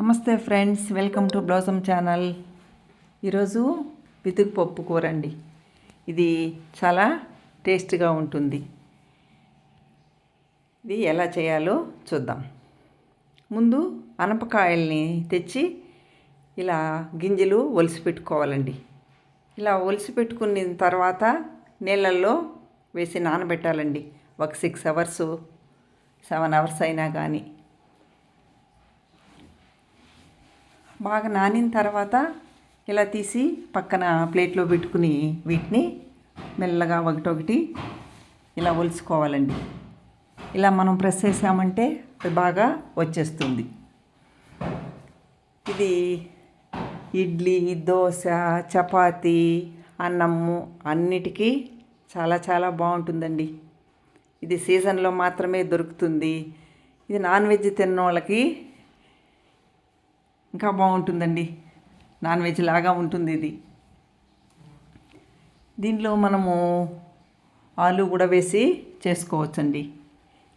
నమస్తే friends welcome to blossom channel. ఈరోజు పితుకు పప్పు కూర అండి ఇది చాలా టేస్ట్గా ఉంటుంది. ఇది ఎలా చేయాలో చూద్దాం. ముందు అనపకాయల్ని తెచ్చి ఇలా గింజలు ఒలిసి పెట్టుకోవాలండి. ఇలా ఒలిసి పెట్టుకున్న తర్వాత నీళ్ళల్లో వేసి నానబెట్టాలండి. ఒక సిక్స్ అవర్స్ సెవెన్ అవర్స్ అయినా కానీ బాగా నానిన తర్వాత ఇలా తీసి పక్కన ప్లేట్లో పెట్టుకుని వీటిని మెల్లగా ఒకటొకటి ఇలా ఒలుచుకోవాలండి ఇలా మనం ప్రెస్ చేసామంటే బాగా వచ్చేస్తుంది. ఇది ఇడ్లీ దోశ చపాతీ అన్నము అన్నిటికీ చాలా చాలా బాగుంటుందండి. ఇది సీజన్లో మాత్రమే దొరుకుతుంది. ఇది నాన్ వెజ్ తిన్న వాళ్ళకి ఇంకా బాగుంటుందండి. నాన్ వెజ్ లాగా ఉంటుంది ఇది. దీంట్లో మనము ఆలు కూడా వేసి చేసుకోవచ్చండి.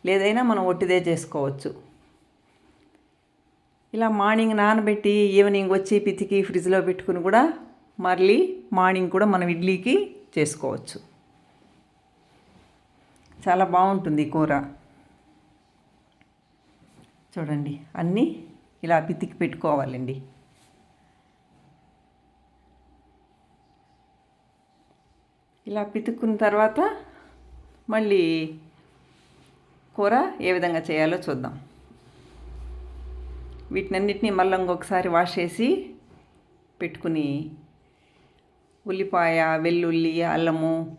లేదైనా మనం ఒట్టిదే చేసుకోవచ్చు. ఇలా మార్నింగ్ నానబెట్టి ఈవినింగ్ వచ్చి పితికి ఫ్రిడ్జ్లో పెట్టుకుని కూడా మళ్ళీ మార్నింగ్ కూడా మనం ఇడ్లీకి చేసుకోవచ్చు. చాలా బాగుంటుంది కూర. చూడండి అన్నీ ఇలా పితికి పెట్టుకోవాలండి. ఇలా పితుక్కున్న తర్వాత మళ్ళీ కూర ఏ విధంగా చేయాలో చూద్దాం. వీటినన్నిటినీ మళ్ళీ ఇంకొకసారి వాష్ చేసి పెట్టుకుని ఉల్లిపాయ వెల్లుల్లి అల్లము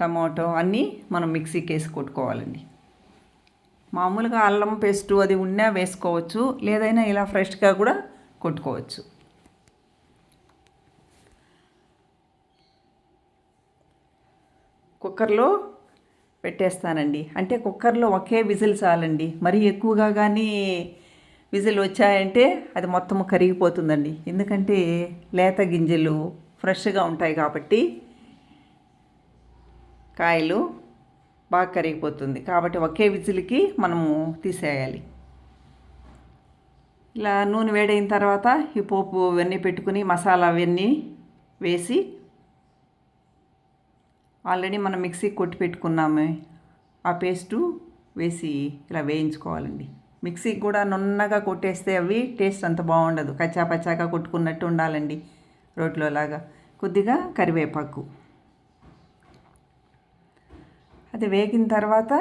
టమాటో అన్నీ మనం మిక్సీకి వేసి కొట్టుకోవాలండి. మామూలుగా అల్లం పేస్టు అది ఉన్నా వేసుకోవచ్చు లేదైనా ఇలా ఫ్రెష్గా కూడా కొట్టుకోవచ్చు. కుక్కర్లో పెట్టేస్తానండి. అంటే కుక్కర్లో ఒకే విజిల్ చాలండి. మరీ ఎక్కువగా కానీ విజిల్ వచ్చాయంటే అది మొత్తం కరిగిపోతుందండి. ఎందుకంటే లేత గింజలు ఫ్రెష్గా ఉంటాయి కాబట్టి కాయలు బాగా కరిగిపోతుంది. కాబట్టి ఒకే విజిల్కి మనము తీసేయాలి. ఇలా నూనె వేడైన తర్వాత ఈ పోపు అవన్నీ పెట్టుకుని మసాలా అవన్నీ వేసి ఆల్రెడీ మనం మిక్సీ కొట్టి పెట్టుకున్నాము. ఆ పేస్టు వేసి ఇలా వేయించుకోవాలండి. మిక్సీకి కూడా నున్నగా కొట్టేస్తే అవి టేస్ట్ అంత బాగుండదు. కచ్చా పచ్చాగా కొట్టుకున్నట్టు ఉండాలండి రోట్లో లాగా. కొద్దిగా కరివేపాకు. అది వేగిన తర్వాత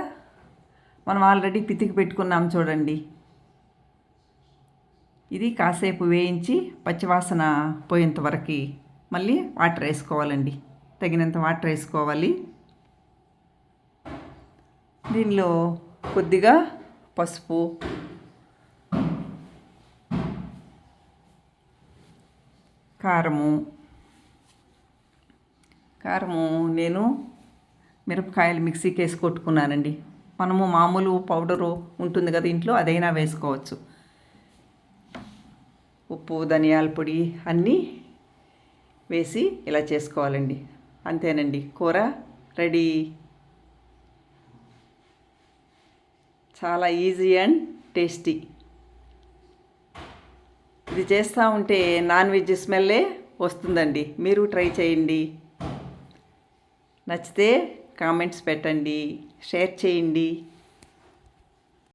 మనం ఆల్రెడీ పితికి పెట్టుకున్నాం చూడండి. ఇది కాసేపు వేయించి పచ్చివాసన పోయేంత వరకు మళ్ళీ వాటర్ వేసుకోవాలండి. తగినంత వాటర్ వేసుకోవాలి. దీనిలో కొద్దిగా పసుపు కారము కారము నేను మిరపకాయలు మిక్సీకి వేసి కొట్టుకున్నానండి. మనము మామూలు పౌడరు ఉంటుంది కదా ఇంట్లో అదైనా వేసుకోవచ్చు. ఉప్పు ధనియాల పొడి అన్నీ వేసి ఇలా చేసుకోవాలండి. అంతేనండి. కూర రెడీ. చాలా ఈజీ అండ్ టేస్టీ. ఇది చేస్తూ ఉంటే నాన్ వెజ్ స్మెల్లే వస్తుందండి. మీరు ట్రై చేయండి. నచ్చితే కామెంట్స్ పెట్టండి షేర్ చేయండి.